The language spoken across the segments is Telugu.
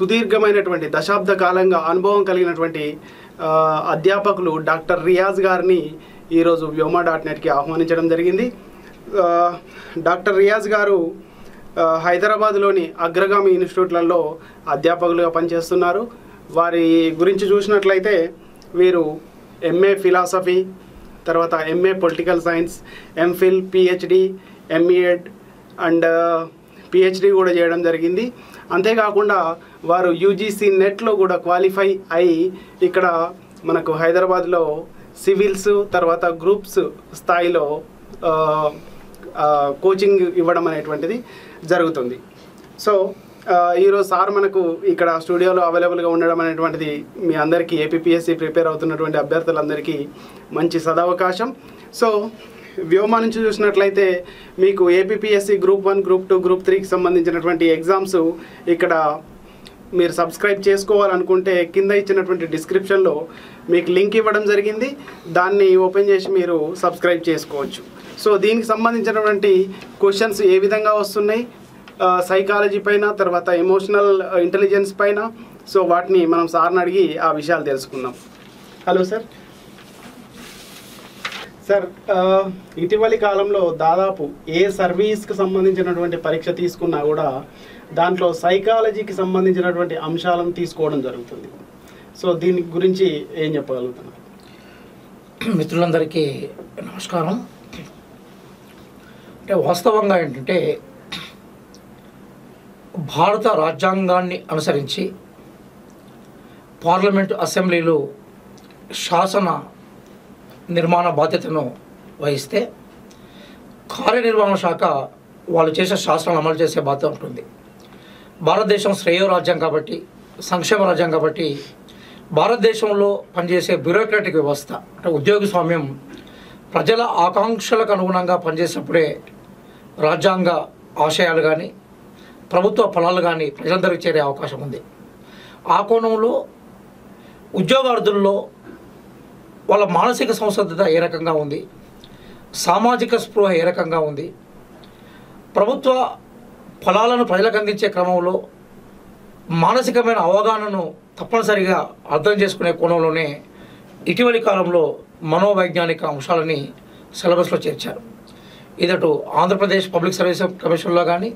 సుదీర్ఘమైనటువంటి దశాబ్ద కాలంగా అనుభవం కలిగినటువంటి అధ్యాపకులు డాక్టర్ రియాజ్ గారిని ఈరోజు వ్యోమా డాట్ నెట్కి ఆహ్వానించడం జరిగింది. డాక్టర్ రియాజ్ గారు హైదరాబాద్లోని అగ్రగామి ఇన్స్టిట్యూట్లలో అధ్యాపకులుగా పనిచేస్తున్నారు. వారి గురించి చూసినట్లయితే వీరు ఎంఏ ఫిలాసఫీ తర్వాత MA political science MPhil PhD MEd and PhD కూడా చేయడం జరిగింది. అంతేకాకుండా వారు యూజీసీ నెట్లో కూడా క్వాలిఫై అయి ఇక్కడ మనకు హైదరాబాద్లో సివిల్స్ తర్వాత గ్రూప్స్ స్థాయిలో కోచింగ్ ఇవ్వడం అనేటువంటిది జరుగుతుంది. సో ఈరోజు సార్ మనకు ఇక్కడ స్టూడియోలో అవైలబుల్గా ఉండడం అనేటువంటిది మీ అందరికీ ఏపీపీఎస్సీ ప్రిపేర్ అవుతున్నటువంటి అభ్యర్థులందరికీ మంచి సదవకాశం. సో వ్యోమా నుంచి చూసినట్లయితే మీకు APSC group one group two group త్రీకి సంబంధించినటువంటి ఎగ్జామ్స్ ఇక్కడ మీరు సబ్స్క్రైబ్ చేసుకోవాలనుకుంటే కింద ఇచ్చినటువంటి డిస్క్రిప్షన్లో మీకు లింక్ ఇవ్వడం జరిగింది. దాన్ని ఓపెన్ చేసి మీరు సబ్స్క్రైబ్ చేసుకోవచ్చు. సో దీనికి సంబంధించినటువంటి క్వశ్చన్స్ ఏ విధంగా వస్తున్నాయి? సైకాలజీ పైన తర్వాత ఎమోషనల్ ఇంటెలిజెన్స్ పైన. సో వాటిని మనం సార్ని అడిగి ఆ విషయాలు తెలుసుకుందాం. హలో సార్ సార్ ఇటీవలి కాలంలో దాదాపు ఏ సర్వీస్కి సంబంధించినటువంటి పరీక్ష తీసుకున్నా కూడా దాంట్లో సైకాలజీకి సంబంధించినటువంటి అంశాలను తీసుకోవడం జరుగుతుంది. సో దీని గురించి ఏం చెప్పగలుగుతున్నారు? మిత్రులందరికీ నమస్కారం. అంటే వాస్తవంగా ఏంటంటే భారత రాజ్యాంగాన్ని అనుసరించి పార్లమెంటు అసెంబ్లీలు శాసన నిర్మాణ బాధ్యతను వహిస్తే కార్యనిర్వహణ శాఖ వాళ్ళు చేసే శాస్త్రాలను అమలు చేసే బాధ్యత ఉంటుంది. భారతదేశం శ్రేయో రాజ్యం కాబట్టి సంక్షేమ రాజ్యం కాబట్టి భారతదేశంలో పనిచేసే బ్యూరోక్రాటిక్ వ్యవస్థ అంటే ఉద్యోగ స్వామ్యం ప్రజల ఆకాంక్షలకు అనుగుణంగా పనిచేసినప్పుడే రాజ్యాంగ ఆశయాలు కానీ ప్రభుత్వ ఫలాలు కానీ ప్రజలందరికీ చేరే అవకాశం ఉంది. ఆ కోణంలో ఉద్యోగార్థుల్లో వాళ్ళ మానసిక సంసిద్ధత ఏ రకంగా ఉంది? సామాజిక స్పృహ ఏ రకంగా ఉంది? ప్రభుత్వ ఫలాలను ప్రజలకు అందించే క్రమంలో మానసికమైన అవగాహనను తప్పనిసరిగా అర్థం చేసుకునే కోణంలోనే ఇటీవలి కాలంలో మనోవైజ్ఞానిక అంశాలని సిలబస్లో చేర్చారు. ఇదటు ఆంధ్రప్రదేశ్ పబ్లిక్ సర్వీస్ కమిషన్లో కానీ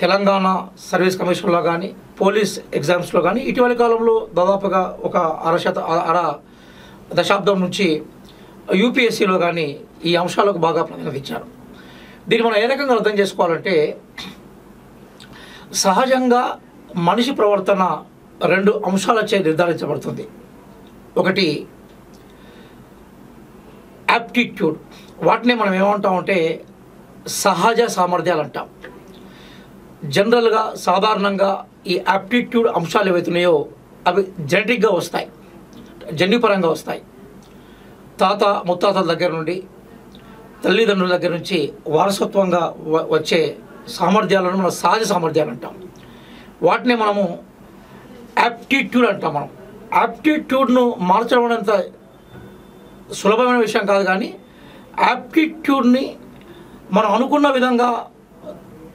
తెలంగాణ సర్వీస్ కమిషన్లో కానీ పోలీస్ ఎగ్జామ్స్లో కానీ ఇటీవలి కాలంలో దాదాపుగా ఒక అరశత అర దశాబ్దం నుంచి యూపీఎస్సీలో కానీ ఈ అంశాలకు బాగా ప్రాధాన్యత ఇచ్చారు. దీన్ని మనం ఏ రకంగా అర్థం చేసుకోవాలంటే సహజంగా మనిషి ప్రవర్తన రెండు అంశాలచే నిర్ధారించబడుతుంది. ఒకటి యాప్టిట్యూడ్ వాటిని మనం ఏమంటామంటే సహజ సామర్థ్యాలు అంటాం. జనరల్గా సాధారణంగా ఈ యాప్టిట్యూడ్ అంశాలు ఏవైతున్నాయో అవి జెనెటిక్గా వస్తాయి. జన్యుపరంగా వస్తాయి. తాత ముత్తాతల దగ్గర నుండి తల్లిదండ్రుల దగ్గర నుంచి వారసత్వంగా వ- వచ్చే సామర్థ్యాలను మనం సహజ సామర్థ్యాలు అంటాం. వాటిని మనము యాప్టిట్యూడ్ అంటాం మనం. యాప్టిట్యూడ్ను మార్చడం అంత సులభమైన విషయం కాదు కానీ యాప్టిట్యూడ్ని మనం అనుకున్న విధంగా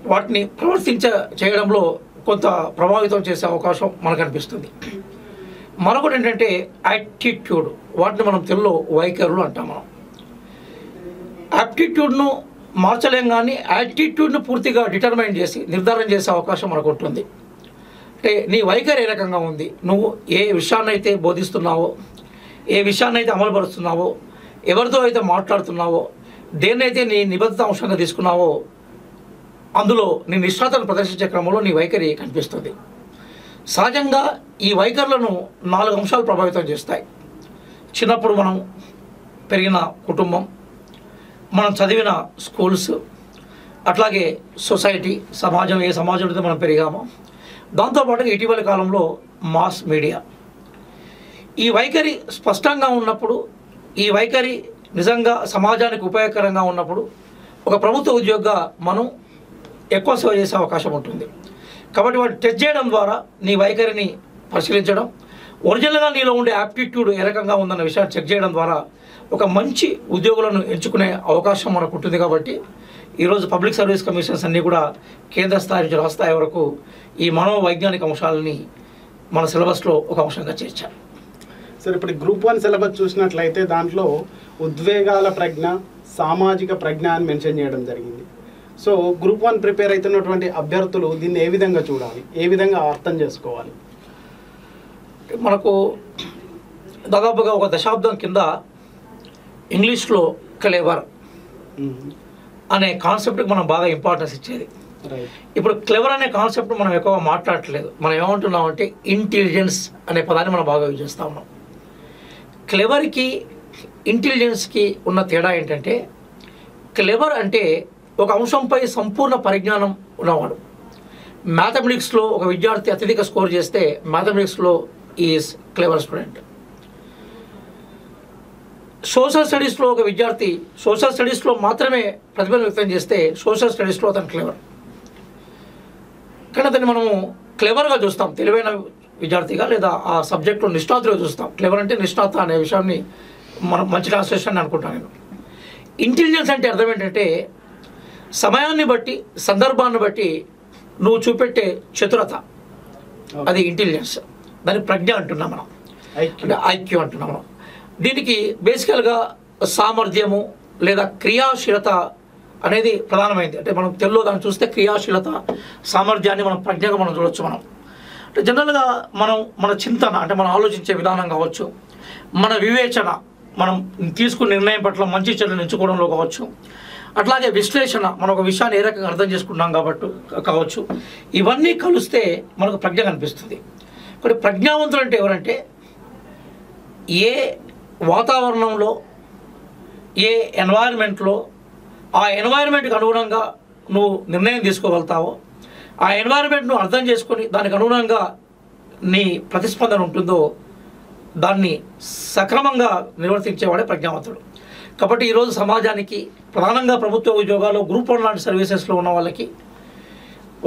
వాటిని ప్రవర్తించ చేయడంలో కొంత ప్రభావితం చేసే అవకాశం మనకు అనిపిస్తుంది. మరొకటి ఏంటంటే యాప్టిట్యూడ్ వాటిని మనం తెలుగులో వైఖరులు అంటాం మనం. యాప్టిట్యూడ్ను మార్చలేం కానీ యాటిట్యూడ్ను పూర్తిగా డిటర్మైన్ చేసి నిర్ధారణ చేసే అవకాశం మనకు ఉంటుంది. అంటే నీ వైఖరి ఏ రకంగా ఉంది? నువ్వు ఏ విషయాన్నైతే బోధిస్తున్నావో ఏ విషయాన్నైతే అమలుపరుస్తున్నావో ఎవరితో అయితే మాట్లాడుతున్నావో దేన్నైతే నీ నిబద్ధత అంశంగా తీసుకున్నావో అందులో నీ నిష్ణాతను ప్రదర్శించే క్రమంలో నీ వైఖరి కనిపిస్తుంది. సహజంగా ఈ వైఖరులను నాలుగు అంశాలు ప్రభావితం చేస్తాయి. చిన్నప్పుడు మనం పెరిగిన కుటుంబం మనం చదివిన స్కూల్స్ అట్లాగే సొసైటీ సమాజం ఏ సమాజంతో మనం పెరిగామో. దాంతోపాటుగా ఇటీవలి కాలంలో మాస్ మీడియా. ఈ వైఖరి స్పష్టంగా ఉన్నప్పుడు ఈ వైఖరి నిజంగా సమాజానికి ఉపయోగకరంగా ఉన్నప్పుడు ఒక ప్రభుత్వ ఉద్యోగిగా మనం ఎక్కువ సేవ చేసే అవకాశం ఉంటుంది. కాబట్టి వాడు టెస్ట్ చేయడం ద్వారా నీ వైఖరిని పరిశీలించడం ఒరిజినల్గా నీలో ఉండే యాప్టిట్యూడ్ ఏ రకంగా ఉందన్న విషయాన్ని చెక్ చేయడం ద్వారా ఒక మంచి ఉద్యోగులను ఎంచుకునే అవకాశం మనకు ఉంటుంది కాబట్టి ఈరోజు పబ్లిక్ సర్వీస్ కమిషన్స్ అన్నీ కూడా కేంద్ర స్థాయి నుంచి రాష్ట్ర స్థాయి వరకు ఈ మనోవైజ్ఞానిక అంశాలని మన సిలబస్లో ఒక అంశంగా చేర్చాం సరే ఇప్పుడు గ్రూప్ వన్ సిలబస్ చూసినట్లయితే దాంట్లో ఉద్వేగాల ప్రజ్ఞ సామాజిక ప్రజ్ఞ అని మెన్షన్ చేయడం జరిగింది. సో గ్రూప్ వన్ ప్రిపేర్ అవుతున్నటువంటి అభ్యర్థులు దీన్ని ఏ విధంగా చూడాలి? ఏ విధంగా అర్థం చేసుకోవాలి? మనకు దాదాపుగా ఒక దశాబ్దం కింద ఇంగ్లీష్లో క్లెవర్ అనే కాన్సెప్ట్కి మనం బాగా ఇంపార్టెన్స్ ఇచ్చేది. ఇప్పుడు క్లెవర్ అనే కాన్సెప్ట్ మనం ఎక్కువ మాట్లాడట్లేదు. మనం ఏమంటున్నాం అంటే ఇంటెలిజెన్స్ అనే పదాన్ని మనం బాగా యూజ్ చేస్తూ ఉన్నాం. క్లెవర్కి ఇంటెలిజెన్స్కి ఉన్న తేడా ఏంటంటే క్లెవర్ అంటే ఒక అంశంపై సంపూర్ణ పరిజ్ఞానం ఉన్నవాడు. మ్యాథమెటిక్స్లో ఒక విద్యార్థి అత్యధిక స్కోర్ చేస్తే మ్యాథమెటిక్స్లో ఈజ్ క్లెవర్ స్టూడెంట్. సోషల్ స్టడీస్లో ఒక విద్యార్థి సోషల్ స్టడీస్లో మాత్రమే ప్రతిభను వ్యక్తం చేస్తే సోషల్ స్టడీస్లో అతను క్లెవర్. కానీ అతన్ని మనము క్లేవర్గా చూస్తాం. తెలివైన విద్యార్థిగా లేదా ఆ సబ్జెక్ట్లో నిష్ణాతులుగా చూస్తాం. క్లేవర్ అంటే నిష్ణాత అనే విషయాన్ని మనం మంచి ట్రాన్స్లేషన్ అని అనుకుంటాను నేను. ఇంటెలిజెన్స్ అంటే అర్థం ఏంటంటే సమయాన్ని బట్టి సందర్భాన్ని బట్టి నువ్వు చూపెట్టే చతురత. అది ఇంటెలిజెన్స్ దాని ప్రజ్ఞ అంటున్నాం మనం. అంటే ఐక్యూ అంటున్నాం మనం. దీనికి బేసికల్గా సామర్థ్యము లేదా క్రియాశీలత అనేది ప్రధానమైంది. అంటే మనం తెలుగులో దాన్ని చూస్తే క్రియాశీలత సామర్థ్యాన్ని మనం ప్రజ్ఞగా మనం చూడొచ్చు మనం. అంటే జనరల్గా మనం మన చింతన అంటే మనం ఆలోచించే విధానం కావచ్చు. మన వివేచన మనం తీసుకున్న నిర్ణయం పట్ల మంచి చెడులను ఎంచుకోవడంలో కావచ్చు. అట్లాగే విశ్లేషణ మనం ఒక విషయాన్ని ఏ రకంగా అర్థం చేసుకున్నాం కాబట్టి కావచ్చు. ఇవన్నీ కలిస్తే మనకు ప్రజ్ఞ కనిపిస్తుంది. ఇక్కడ ప్రజ్ఞావంతులు అంటే ఎవరంటే ఏ వాతావరణంలో ఏ ఎన్వైరన్మెంట్లో ఆ ఎన్వైరన్మెంట్కి అనుగుణంగా నువ్వు నిర్ణయం తీసుకోగలుగుతావో ఆ ఎన్వైరన్మెంట్ను అర్థం చేసుకొని దానికి అనుగుణంగా నీ ప్రతిస్పందన ఉంటుందో దాన్ని సక్రమంగా నిర్వర్తించేవాడే ప్రజ్ఞావంతుడు. కాబట్టి ఈరోజు సమాజానికి ప్రధానంగా ప్రభుత్వ ఉద్యోగాలు గ్రూప్ వన్ లాంటి సర్వీసెస్లో ఉన్న వాళ్ళకి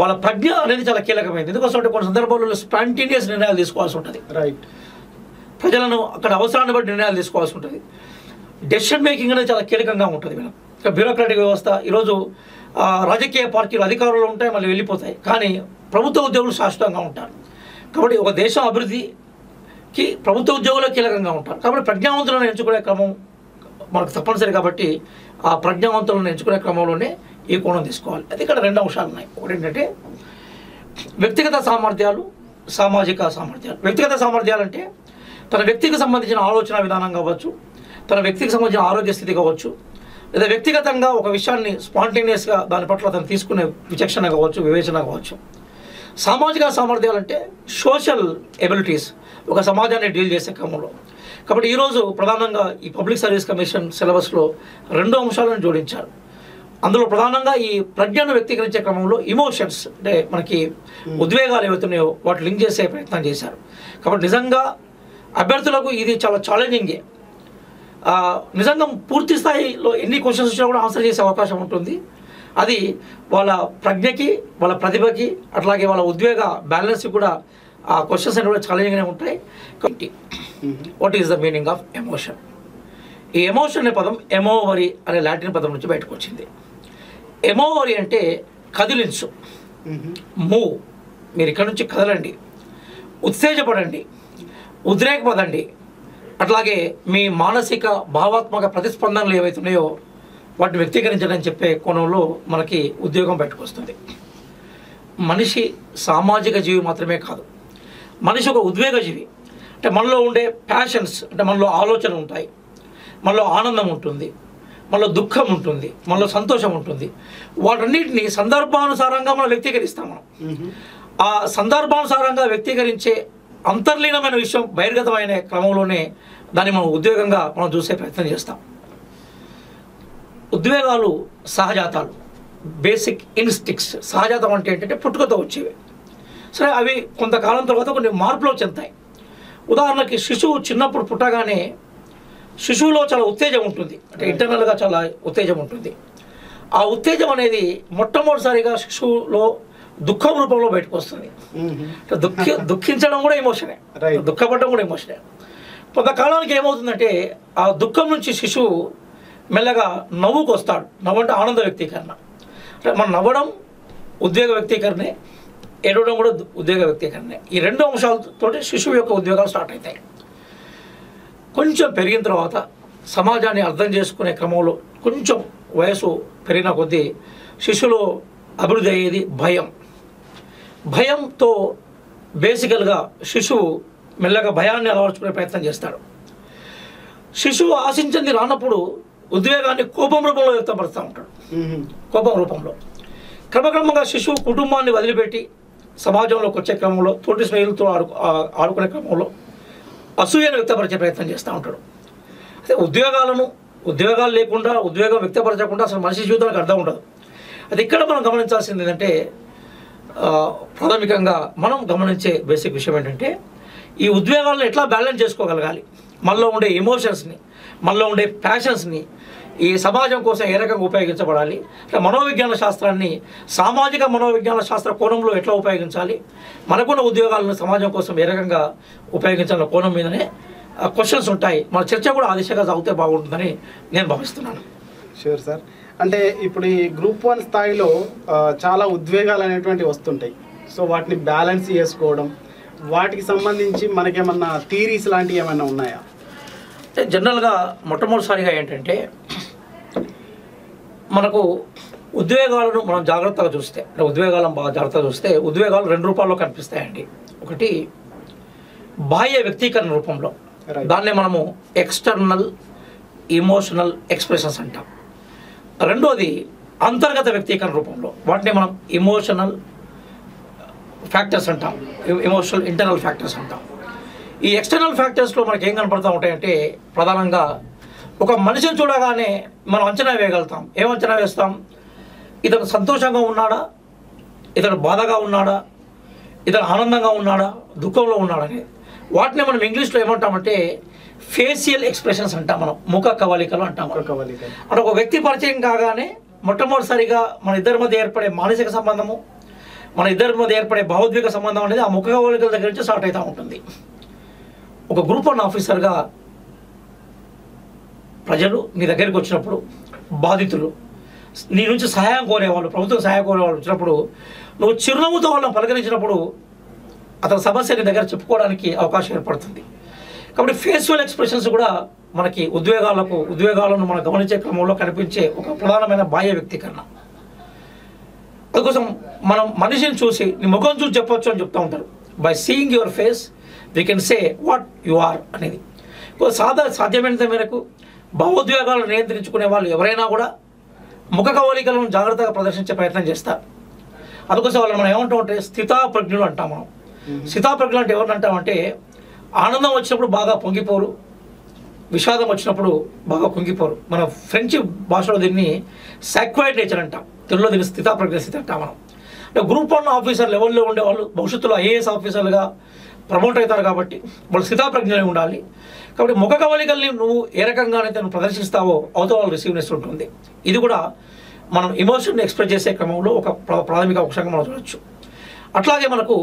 వాళ్ళ ప్రజ్ఞ అనేది చాలా కీలకమైంది. ఎందుకోసం అంటే కొన్ని సందర్భాల్లో స్పాంటేనియస్ నిర్ణయాలు తీసుకోవాల్సి ఉంటుంది. రైట్ ప్రజలను అక్కడ అవసరాన్ని బట్టి నిర్ణయాలు తీసుకోవాల్సి ఉంటుంది. డెసిషన్ మేకింగ్ అనేది చాలా కీలకంగా ఉంటుంది మేడం. ఇక బ్యూరోక్రాటిక్ వ్యవస్థ ఈరోజు రాజకీయ పార్టీలు అధికారంలో ఉంటాయి మళ్ళీ వెళ్ళిపోతాయి. కానీ ప్రభుత్వ ఉద్యోగులు శాశ్వతంగా ఉంటారు. కాబట్టి ఒక దేశం అభివృద్ధికి ప్రభుత్వ ఉద్యోగులే కీలకంగా ఉంటారు. కాబట్టి ప్రజ్ఞావంతులను ఎంచుకునే క్రమం మనకు తప్పనిసరి కాబట్టి ఆ ప్రజ్ఞావంతులను ఎంచుకునే క్రమంలోనే ఈ కోణం తీసుకోవాలి. అది ఇక్కడ రెండు అంశాలు ఉన్నాయి. ఒకటి ఏంటంటే వ్యక్తిగత సామర్థ్యాలు సామాజిక సామర్థ్యాలు. వ్యక్తిగత సామర్థ్యాలు అంటే తన వ్యక్తికి సంబంధించిన ఆలోచన విధానం కావచ్చు తన వ్యక్తికి సంబంధించిన ఆరోగ్య స్థితి కావచ్చు లేదా వ్యక్తిగతంగా ఒక విషయాన్ని స్పాంటేనియస్గా దాని పట్ల అతను తీసుకునే విచక్షణ కావచ్చు వివేచన కావచ్చు. సామాజిక సామర్థ్యాలు అంటే సోషల్ ఎబిలిటీస్ ఒక సమాజాన్ని డీల్ చేసే క్రమంలో. కాబట్టి ఈరోజు ప్రధానంగా ఈ పబ్లిక్ సర్వీస్ కమిషన్ సిలబస్లో రెండు అంశాలను జోడించారు. అందులో ప్రధానంగా ఈ ప్రజ్ఞను వ్యక్తీకరించే క్రమంలో ఇమోషన్స్ అంటే మనకి ఉద్వేగాలు ఏవైతున్నాయో వాటి లింక్ చేసే ప్రయత్నం చేశారు. కాబట్టి నిజంగా అభ్యర్థులకు ఇది చాలా ఛాలెంజింగే నిజంగా పూర్తి స్థాయిలో ఎన్ని క్వశ్చన్స్ వచ్చినా కూడా ఆన్సర్ చేసే అవకాశం ఉంటుంది. అది వాళ్ళ ప్రజ్ఞకి వాళ్ళ ప్రతిభకి అట్లాగే వాళ్ళ ఉద్వేగ బ్యాలెన్స్ కూడా ఆ క్వశ్చన్స్ అనేవి కూడా ఛాలెంజింగ్గానే ఉంటాయి. What is the meaning of emotion ఈ ఎమోషన్ అనే పదం ఎమోవరి అనే లాటిన్ పదం నుంచి బయటకు వచ్చింది. ఎమోవరి అంటే కదిలించు. మూవ్ మీరు ఇక్కడ నుంచి కదలండి. ఉత్తేజపడండి. ఉద్రేకపడండి అట్లాగే మీ మానసిక భావాత్మక ప్రతిస్పందనలు ఏవైతున్నాయో వాటిని వ్యక్తీకరించడం చెప్పే కోణంలో మనకి ఉద్యోగం బయటకు మనిషి సామాజిక జీవి మాత్రమే కాదు. మనిషి ఒక ఉద్వేగ జీవి అంటే మనలో ఉండే ప్యాషన్స్ అంటే మనలో ఆలోచన ఉంటాయి. మనలో ఆనందం ఉంటుంది. మనలో దుఃఖం ఉంటుంది. మనలో సంతోషం ఉంటుంది. వాటన్నిటిని సందర్భానుసారంగా మనం వ్యక్తీకరిస్తాం మనం. ఆ సందర్భానుసారంగా వ్యక్తీకరించే అంతర్లీనమైన విషయం బహిర్గతమైన క్రమంలోనే దాన్ని మనం ఉద్వేగంగా మనం చూసే ప్రయత్నం చేస్తాం. ఉద్వేగాలు సహజాతాలు. బేసిక్ ఇన్స్టిక్స్ సహజాతం అంటే ఏంటంటే పుట్టుకతో వచ్చేవి. సరే అవి కొంతకాలం తర్వాత కొన్ని మార్పులు చెందుతాయి ఉదాహరణకి శిశువు చిన్నప్పుడు పుట్టగానే శిశువులో చాలా ఉత్తేజం ఉంటుంది. అంటే ఇంటర్నల్గా చాలా ఉత్తేజం ఉంటుంది. ఆ ఉత్తేజం అనేది మొట్టమొదటిసారిగా శిశువులో దుఃఖం రూపంలో బయటకు వస్తుంది. దుఃఖి దుఃఖించడం కూడా ఎమోషనే. దుఃఖపడడం కూడా ఎమోషనే కొంతకాలానికి ఏమవుతుందంటే ఆ దుఃఖం నుంచి శిశువు మెల్లగా నవ్వుకు వస్తాడు నవ్వు అంటే ఆనంద వ్యక్తీకరణ. అంటే మనం నవ్వడం ఉద్వేగ వ్యక్తీకరణే. ఏడవడం కూడా ఉద్వేగ వ్యక్తీకరణ. ఈ రెండు అంశాలతో శిశువు యొక్క ఉద్వేగాలు స్టార్ట్ అవుతాయి. కొంచెం పెరిగిన తర్వాత సమాజాన్ని అర్థం చేసుకునే క్రమంలో కొంచెం వయసు పెరిగిన కొద్దీ శిశువులో అభివృద్ధి అయ్యేది భయం. భయంతో బేసికల్గా శిశువు మెల్లగా భయాన్ని అలవర్చుకునే ప్రయత్నం చేస్తాడు. శిశువు ఆశించింది రానప్పుడు ఉద్వేగాన్ని కోపం రూపంలో వ్యక్తపరుస్తూ ఉంటాడు. కోపం రూపంలో. క్రమక్రమంగా శిశువు కుటుంబాన్ని వదిలిపెట్టి సమాజంలోకి వచ్చే క్రమంలో తోటి స్నేహితులతో ఆడు ఆడుకునే క్రమంలో అసూయను వ్యక్తపరిచే ప్రయత్నం చేస్తూ ఉంటాడు. అయితే ఉద్యోగాలను ఉద్యోగాలు లేకుండా ఉద్యోగం వ్యక్తపరచకుండా అసలు మనిషి జీవితానికి అర్థం ఉండదు. అది ఇక్కడ మనం గమనించాల్సింది ఏంటంటే ప్రాథమికంగా మనం గమనించే బేసిక్ విషయం ఏంటంటే ఈ ఉద్వేగాలను ఎట్లా బ్యాలెన్స్ చేసుకోగలగాలి? మనలో ఉండే ఎమోషన్స్ని మనలో ఉండే ప్యాషన్స్ని ఈ సమాజం కోసం ఏ రకంగా ఉపయోగించబడాలి? అంటే మనోవిజ్ఞాన శాస్త్రాన్ని సామాజిక మనోవిజ్ఞాన శాస్త్ర కోణంలో ఎట్లా ఉపయోగించాలి? మనకున్న ఉద్యోగాలను సమాజం కోసం ఏ రకంగా ఉపయోగించాలన్న కోణం మీదనే క్వశ్చన్స్ ఉంటాయి. మన చర్చ కూడా ఆ దిశగా సాగితే బాగుంటుందని నేను భావిస్తున్నాను. షూర్ సార్ అంటే ఇప్పుడు ఈ గ్రూప్ వన్ స్థాయిలో చాలా ఉద్వేగాలు అనేటువంటి వస్తుంటాయి. సో వాటిని బ్యాలెన్స్ చేసుకోవడం వాటికి సంబంధించి మనకేమన్నా థీరీస్ లాంటివి ఏమైనా ఉన్నాయా? అంటే జనరల్గా మొట్టమొదటిసారిగా ఏంటంటే మనకు ఉద్వేగాలను మనం జాగ్రత్తగా చూస్తే అంటే ఉద్వేగాలను బాగా జాగ్రత్తగా చూస్తే ఉద్వేగాలు రెండు రూపాల్లో కనిపిస్తాయండి. ఒకటి బాహ్య వ్యక్తీకరణ రూపంలో. దాన్నే మనము ఎక్స్టర్నల్ ఇమోషనల్ ఎక్స్ప్రెషన్స్ అంటాం. రెండోది అంతర్గత వ్యక్తీకరణ రూపంలో. వాటిని మనం ఇమోషనల్ ఫ్యాక్టర్స్ అంటాం. ఎమోషనల్ ఇంటర్నల్ ఫ్యాక్టర్స్ అంటాం. ఈ ఎక్స్టర్నల్ ఫ్యాక్టర్స్లో మనకి ఏం కనపడతా ఉంటాయంటే ప్రధానంగా ఒక మనిషిని చూడగానే మనం అంచనా వేయగలుగుతాం. ఏం అంచనా వేస్తాం? ఇతను సంతోషంగా ఉన్నాడా? ఇతను బాధగా ఉన్నాడా? ఇతను ఆనందంగా ఉన్నాడా? దుఃఖంలో ఉన్నాడా అనేది. వాటిని మనం ఇంగ్లీష్లో ఏమంటామంటే ఫేషియల్ ఎక్స్ప్రెషన్స్ అంటాం మనం. ముఖ కవలికలు అంటాం కవలిక అంటే ఒక వ్యక్తి పరిచయం కాగానే మొట్టమొదటిసారిగా మన ఇద్దరి మధ్య ఏర్పడే మానసిక సంబంధము మన ఇద్దరి మధ్య ఏర్పడే భావోద్వేగ సంబంధం అనేది ఆ ముఖ కవలికల దగ్గర నుంచి స్టార్ట్ అవుతూ ఉంటుంది. ఒక గ్రూప్ వన్ ఆఫీసర్గా ప్రజలు నీ దగ్గరికి వచ్చినప్పుడు బాధితులు నీ నుంచి సహాయం కోరేవాళ్ళు ప్రభుత్వం సహాయం కోరేవాళ్ళు వచ్చినప్పుడు నువ్వు చిరునవ్వుతో వాళ్ళని పలకరించినప్పుడు అతని సమస్య నీ దగ్గర చెప్పుకోవడానికి అవకాశం ఏర్పడుతుంది. కాబట్టి ఫేషియల్ ఎక్స్ప్రెషన్స్ కూడా మనకి ఉద్వేగాలకు ఉద్వేగాలను మనం గమనించే క్రమంలో కనిపించే ఒక ప్రధానమైన బాహ్య వ్యక్తీకరణ. అందుకోసం మనం మనిషిని చూసి నీ ముఖం చూసి చెప్పొచ్చు అని చెప్తూ ఉంటారు. By seeing your face we can say what you are అనేది. సాదా సాధ్యమైనంత మేరకు భావోద్వేగాలను నియంత్రించుకునే వాళ్ళు ఎవరైనా కూడా ముఖ కవలికలను జాగ్రత్తగా ప్రదర్శించే ప్రయత్నం చేస్తారు. అందుకోసం వాళ్ళు మనం ఏమంటాం అంటే స్థితాప్రజ్ఞులు అంటాం మనం. స్థితాప్రజ్ఞులు అంటే ఎవరిని అంటామంటే ఆనందం వచ్చినప్పుడు బాగా పొంగిపోరు విషాదం వచ్చినప్పుడు బాగా కుంగిపోరు మన ఫ్రెంచ్ భాషలో దీన్ని సాక్వైడ్ నేచర్ అంటాం. తెలుగులో దీన్ని స్థితాప్రజ్ఞ స్థితి అంటాం మనం. అంటే గ్రూప్ వన్ ఆఫీసర్ లెవెల్లో ఉండే వాళ్ళు భవిష్యత్తులో ఐఏఎస్ ఆఫీసర్లుగా ప్రమోట్ అవుతారు కాబట్టి వాళ్ళు స్థితాప్రజ్ఞలే ఉండాలి. కాబట్టి ముఖ కవలికల్ని నువ్వు ఏ రకంగానైతే నువ్వు ప్రదర్శిస్తావో అవతల వాళ్ళు రిసీవ్నెస్ ఉంటుంది. ఇది కూడా మనం ఇమోషన్ని ఎక్స్ప్రెస్ చేసే క్రమంలో ఒక ప్రాథమిక అంశంగా మనం చూడొచ్చు. అట్లాగే మనకు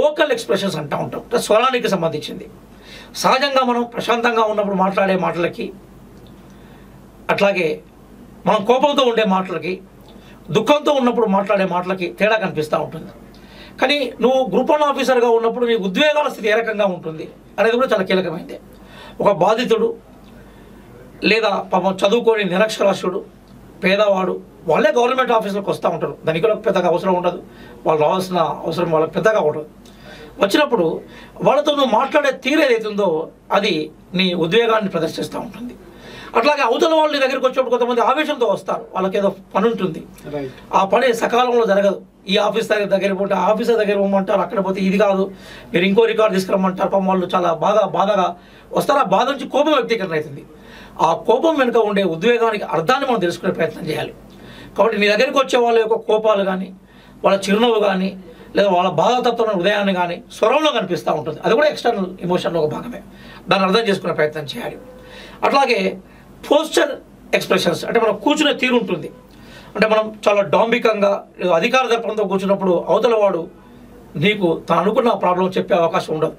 ఓకల్ ఎక్స్ప్రెషన్స్ అంటూ ఉంటాం. అంటే స్వరానికి సంబంధించింది. సహజంగా మనం ప్రశాంతంగా ఉన్నప్పుడు మాట్లాడే మాటలకి అట్లాగే మనం కోపంతో ఉండే మాటలకి దుఃఖంతో ఉన్నప్పుడు మాట్లాడే మాటలకి తేడా కనిపిస్తూ ఉంటుంది. కానీ నువ్వు గ్రూప్ వన్ ఆఫీసర్గా ఉన్నప్పుడు నీ ఉద్వేగాల స్థితి ఏ రకంగా ఉంటుంది అనేది కూడా చాలా కీలకమైంది. ఒక బాధితుడు లేదా పాపం చదువుకొని నిరక్షరాస్యుడు పేదవాడు వాళ్ళే గవర్నమెంట్ ఆఫీసులకు వస్తూ ఉంటారు. ధనికులకు పెద్దగా అవసరం ఉండదు. వాళ్ళు రావాల్సిన అవసరం వాళ్ళకి పెద్దగా ఉండదు. వచ్చినప్పుడు వాళ్ళతో నువ్వు మాట్లాడే తీరు ఏదైతుందో అది నీ ఉద్వేగాన్ని ప్రదర్శిస్తూ ఉంటుంది. అట్లాగే అవతల వాళ్ళు నీ దగ్గరికి వచ్చినప్పుడు కొంతమంది ఆవేశంతో వస్తారు. వాళ్ళకి ఏదో పని ఉంటుంది. ఆ పని సకాలంలో జరగదు. ఈ ఆఫీస్ దగ్గర దగ్గర పోతే ఆఫీసర్ దగ్గర పోమంటారు అక్కడ పోతే ఇది కాదు. మీరు ఇంకో రికార్డు తీసుకురమ్మంటారు పాపం వాళ్ళు చాలా బాగా బాధగా వస్తారు? ఆ బాధ నుంచి కోపం వ్యక్తీకరణ అవుతుంది. ఆ కోపం వెనుక ఉండే ఉద్వేగానికి అర్థాన్ని మనం తెలుసుకునే ప్రయత్నం చేయాలి. కాబట్టి నీ దగ్గరికి వచ్చే వాళ్ళ యొక్క కోపాలు కానీ వాళ్ళ చిరునవ్వు కానీ లేదా వాళ్ళ బాధతత్వం హృదయాన్ని కానీ స్వరంలో కనిపిస్తూ ఉంటుంది. అది కూడా ఎక్స్టర్నల్ ఎమోషన్లో ఒక భాగమే. దాన్ని అర్థం చేసుకునే ప్రయత్నం చేయాలి. అట్లాగే పోస్చర్ ఎక్స్ప్రెషన్స్ అంటే మనం కూర్చునే తీరు ఉంటుంది. అంటే మనం చాలా డాంబికంగా అధికార దర్పణంతో కూర్చున్నప్పుడు అవతల వాడు నీకు తను అనుకున్న ప్రాబ్లం చెప్పే అవకాశం ఉండదు.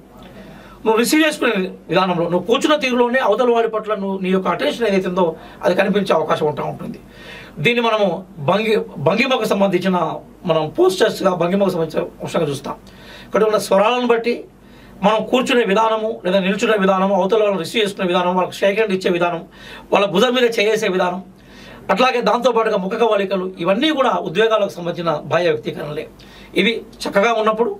నువ్వు రిసీవ్ చేసుకునే విధానంలో నువ్వు కూర్చున్న తీరులోనే అవతల వాడి పట్ల నువ్వు నీ యొక్క అటెన్షన్ ఏదైతే ఉందో అది కనిపించే అవకాశం ఉంటా ఉంటుంది. దీన్ని మనము భంగి భంగిమకు సంబంధించిన మనం పోస్టర్స్గా భంగిమకు సంబంధించిన అంశంగా చూస్తాం. ఇక్కడ ఉన్న స్వరాలను బట్టి మనం కూర్చునే విధానము లేదా నిల్చునే విధానము అవతల వాళ్ళని రిసీవ్ చేసుకునే విధానం వాళ్ళకి షేక్ హ్యాండ్ ఇచ్చే విధానం వాళ్ళ భుజం మీద చేసే విధానం అట్లాగే దాంతోపాటుగా ముఖ కవలికలు ఇవన్నీ కూడా ఉద్వేగాలకు సంబంధించిన బాహ్య వ్యక్తీకరణలే. ఇవి చక్కగా ఉన్నప్పుడు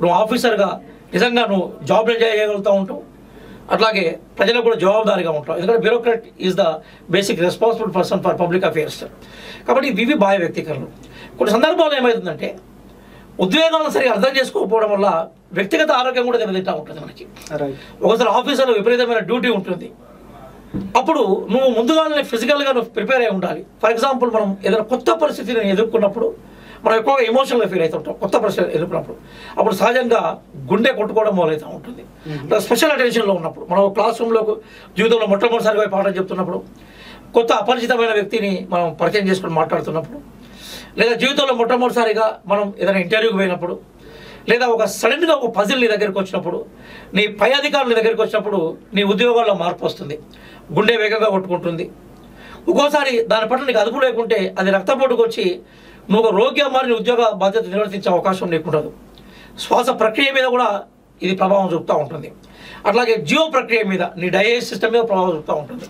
నువ్వు ఆఫీసర్గా నిజంగా నువ్వు జాబ్ ఎంజాయ్ చేయగలుగుతూ ఉంటావు. అట్లాగే ప్రజలకు కూడా జవాబుదారీగా ఉంటావు. ఎందుకంటే bureaucrat is the basic responsible person for public affairs కాబట్టి ఇవి బాహ్య వ్యక్తీకరణలు. కొన్ని సందర్భాల్లో ఏమవుతుందంటే ఉద్వేగాలను సరిగా అర్థం చేసుకోకపోవడం వల్ల వ్యక్తిగత ఆరోగ్యం కూడా దెబ్బతింటా ఉంటుంది మనకి. ఒకసారి ఆఫీసర్లో విపరీతమైన డ్యూటీ ఉంటుంది. అప్పుడు నువ్వు ముందుగానే ఫిజికల్గా నువ్వు ప్రిపేర్ అయి ఉండాలి. ఫర్ ఎగ్జాంపుల్ మనం ఏదైనా కొత్త పరిస్థితిని ఎదుర్కొన్నప్పుడు మనం ఎక్కువగా ఎమోషనల్గా ఫీల్ అవుతుంటాం కొత్త పరిస్థితి ఎదుర్కొన్నప్పుడు. అప్పుడు సహజంగా గుండె కొట్టుకోవడం మొదలవుతూ ఉంటుంది. స్పెషల్ అటెన్షన్లో ఉన్నప్పుడు మనం క్లాస్ రూమ్లో జీవితంలో మొట్టమొదటిసారిగా పాఠం చెప్తున్నప్పుడు కొత్త అపరిచితమైన వ్యక్తిని మనం పరిచయం చేసుకుని మాట్లాడుతున్నప్పుడు లేదా జీవితంలో మొట్టమొదటిసారిగా మనం ఏదైనా ఇంటర్వ్యూకి పోయినప్పుడు లేదా ఒక సడన్గా ఒక పజిల్ నీ దగ్గరికి వచ్చినప్పుడు నీ పై అధికారుల దగ్గరికి వచ్చినప్పుడు నీ ఉద్యోగాల్లో మార్పు వస్తుంది. గుండె వేగంగా కొట్టుకుంటుంది. ఒక్కోసారి దాని పట్ల నీకు అదుపు లేకుంటే అది రక్తపోటుకు వచ్చి నువ్వు ఒక రోగిగా ఉద్యోగ బాధ్యత నిర్వర్తించే అవకాశం నీకుండదు శ్వాస ప్రక్రియ మీద కూడా ఇది ప్రభావం చూపుతూ ఉంటుంది. అట్లాగే జియో ప్రక్రియ మీద నీ డైజెస్ట్ సిస్టమ్ మీద ప్రభావం చూపుతూ ఉంటుంది.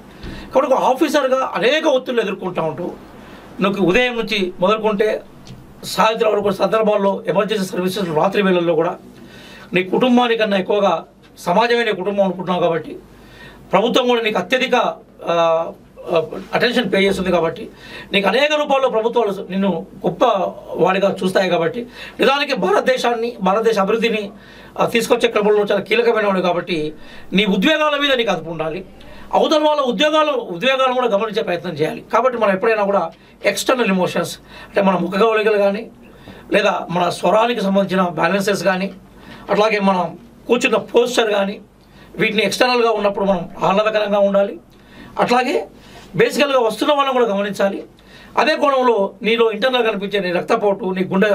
కాబట్టి ఒక ఆఫీసర్గా అనేక ఒత్తిళ్ళు ఎదుర్కొంటూ ఉంటావు నువ్వు ఉదయం నుంచి మొదలుకుంటే సాయంత్రం వరకు సందర్భాల్లో ఎమర్జెన్సీ సర్వీసెస్ రాత్రి వేళల్లో కూడా నీ కుటుంబానికన్నా ఎక్కువగా సమాజమే నీ కుటుంబం అనుకుంటున్నావు కాబట్టి ప్రభుత్వం కూడా నీకు అత్యధిక అటెన్షన్ పే చేస్తుంది కాబట్టి నీకు అనేక రూపాల్లో ప్రభుత్వాలు నిన్ను గొప్ప వాడిగా చూస్తాయి కాబట్టి నిజానికి భారతదేశాన్ని భారతదేశ అభివృద్ధిని తీసుకొచ్చే క్రమంలో చాలా కీలకమైన వాడు కాబట్టి నీ ఉద్వేగాల మీద నీకు అదుపు ఉండాలి. అవతల వాళ్ళ ఉద్యోగాలు ఉద్వేగాలను కూడా గమనించే ప్రయత్నం చేయాలి. కాబట్టి మనం ఎప్పుడైనా కూడా ఎక్స్టర్నల్ ఎమోషన్స్ అంటే మన ముఖ కవలికలు కానీ లేదా మన స్వరానికి సంబంధించిన బ్యాలెన్సెస్ కానీ అట్లాగే మనం కూర్చున్న పోస్చర్ కానీ వీటిని ఎక్స్టర్నల్గా ఉన్నప్పుడు మనం ఆహ్లాదకరంగా ఉండాలి. అట్లాగే బేసికల్గా వస్తున్న వాళ్ళని కూడా గమనించాలి. అదే కోణంలో నీలో ఇంటర్నల్ కనిపించే నీ రక్తపోటు నీ గుండె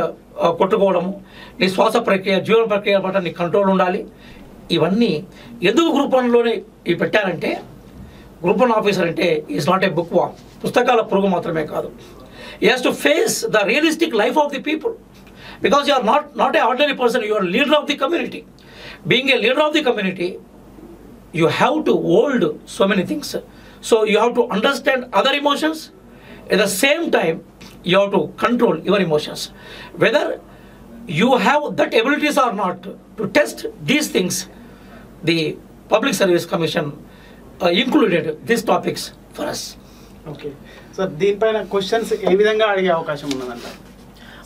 కొట్టుకోవడము నీ శ్వాస ప్రక్రియ జీవన ప్రక్రియ పట్ల నీ కంట్రోల్ ఉండాలి. ఇవన్నీ ఎందుకు గ్రూప్ వన్లోనే ఇవి పెట్టారంటే గ్రూప్ వన్ ఆఫీసర్ అంటే ఈజ్ నాట్ ఏ బుక్ వా పుస్తకాల పురుగు మాత్రమే కాదు. ఈ to face the realistic life of the people because you are not not a ordinary person you are leader of the community being a leader of the community you have to hold so many things. So you have to understand other emotions. At the same time, you have to control your emotions. Whether you have that abilities or not to test these things, the Public Service Commission uh, included these topics for us. Okay sir దీనిపైన క్వశ్చన్స్ ఏ విధంగా అడిగే అవకాశం ఉన్నదంట